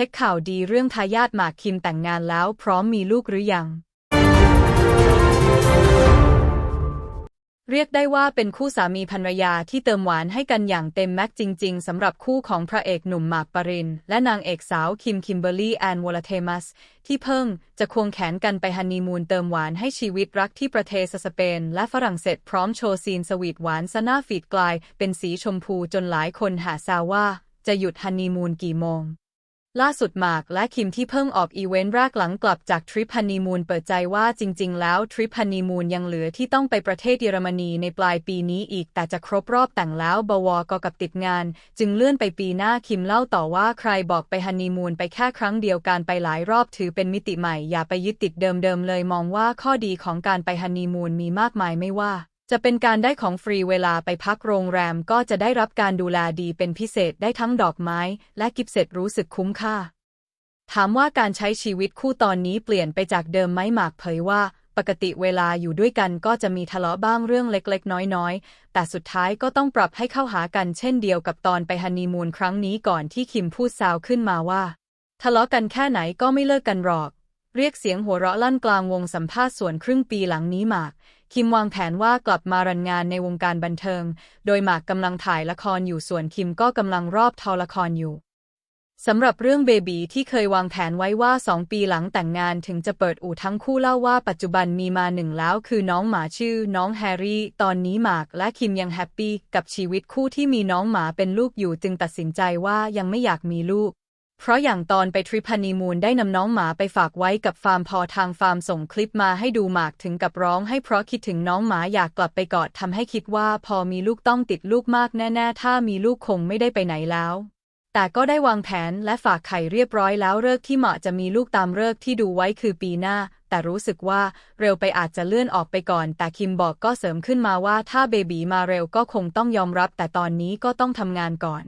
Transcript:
ช็คข่าวดีเรื่องทายาทหมากคิมแต่งงานแล้วพร้อมมีลูกหรือยัง เรียกได้ว่าเป็นคู่สามีภรรยาที่เติมหวานให้กันอย่างเต็มแม็กจริง ๆสำหรับคู่ของพระเอกหนุ่มหมากปริน และนางเอกสาวคิมคิมเบอร์รี่แอนวอลเทมัส ที่เพิ่งจะควงแขนกันไปฮันนีมูนเติมหวานให้ชีวิตรักที่ประเทศสเปน และฝรั่งเศสพร้อมโชว์ซีนสวีทหวานซะหน้าฟีดกลาย เป็นสีชมพูจนหลายคนหาซาวว่าจะหยุดฮันนีมูนกี่โมง ล่าสุดหมากและคิมที่เพิ่งออกอีเวนต์แรกหลังกลับจากทริปฮันนีมูนเปิดใจว่าจริง ๆ แล้วทริปฮันนีมูนยังเหลือที่ต้องไปประเทศเยอรมนีในปลายปีนี้อีกแต่จะครบรอบแต่งแล้วบวก็กับติดงาน จึงเลื่อนไปปีหน้าคิมเล่าต่อว่าใครบอกไปฮันนีมูนไปแค่ครั้งเดียวการไปหลายรอบถือเป็นมิติใหม่อย่าไปยึดติดเดิมๆเลยมองว่าข้อดีของการไปฮันนีมูนมีมากมายไม่ว่า จะเป็นการได้ของฟรีเวลาไปพักโรงแรมก็จะได้รับการดูแลดีเป็นพิเศษได้ทั้งดอกไม้ และกิฟต์เสร็จรู้สึกคุ้มค่า ถามว่าการใช้ชีวิตคู่ตอนนี้เปลี่ยนไปจากเดิมไหมหมากเผยว่า ปกติเวลาอยู่ด้วยกันก็จะมีทะเลาะบ้างเรื่องเล็กๆ น้อยๆ แต่สุดท้ายก็ต้องปรับให้เข้าหากันเช่นเดียวกับตอนไปฮันนีมูนครั้งนี้ก่อนที่คิมพูดซาวขึ้นมาว่า ทะเลาะกันแค่ไหนก็ไม่เลิกกันหรอก เรียกเสียงหัวเราะลั่นกลางวงสัมภาษณ์ส่วนครึ่งปีหลังนี้หมาก คิมวางแผนว่ากลับมารันงานในวงการบันเทิง โดยหมากกำลังถ่ายละครอยู่ส่วนคิมก็กำลังรอบทอละครอยู่สำหรับเรื่องเบบีที่เคยวางแผนไว้ว่า 2 ปีหลังแต่งงานถึงจะเปิดอู่ทั้งคู่เล่าว่าปัจจุบันมีมาหนึ่งแล้วคือน้องหมาชื่อ น้องแฮร์รี่ ตอนนี้หมากและคิมยังแฮปปี้กับชีวิตคู่ที่มีน้องหมาเป็นลูกอยู่จึงตัดสินใจว่ายังไม่อยากมีลูก เพราะอย่างตอนไปทริปฮันนีมูนได้นำน้องหมาไปฝากไว้กับฟาร์มพอทางฟาร์มส่งคลิปมาให้ดูหมากถึงกับร้องให้เพราะคิดถึงน้องหมาอยากกลับไปกอดทำให้คิดว่าพอมีลูกต้องติดลูกมากแน่ ๆ ถ้ามีลูกคงไม่ได้ไปไหนแล้ว แต่ก็ได้วางแผนและฝากไข่เรียบร้อยแล้วเลิกที่เหมาะจะมีลูกตามเลิกที่ดูไว้คือปีหน้า แต่รู้สึกว่าเร็วไปอาจจะเลื่อนออกไปก่อน แต่คิมบอกก็เสริมขึ้นมาว่าถ้าเบบีมาเร็วก็คงต้องยอมรับ แต่ตอนนี้ก็ต้องทำงานก่อน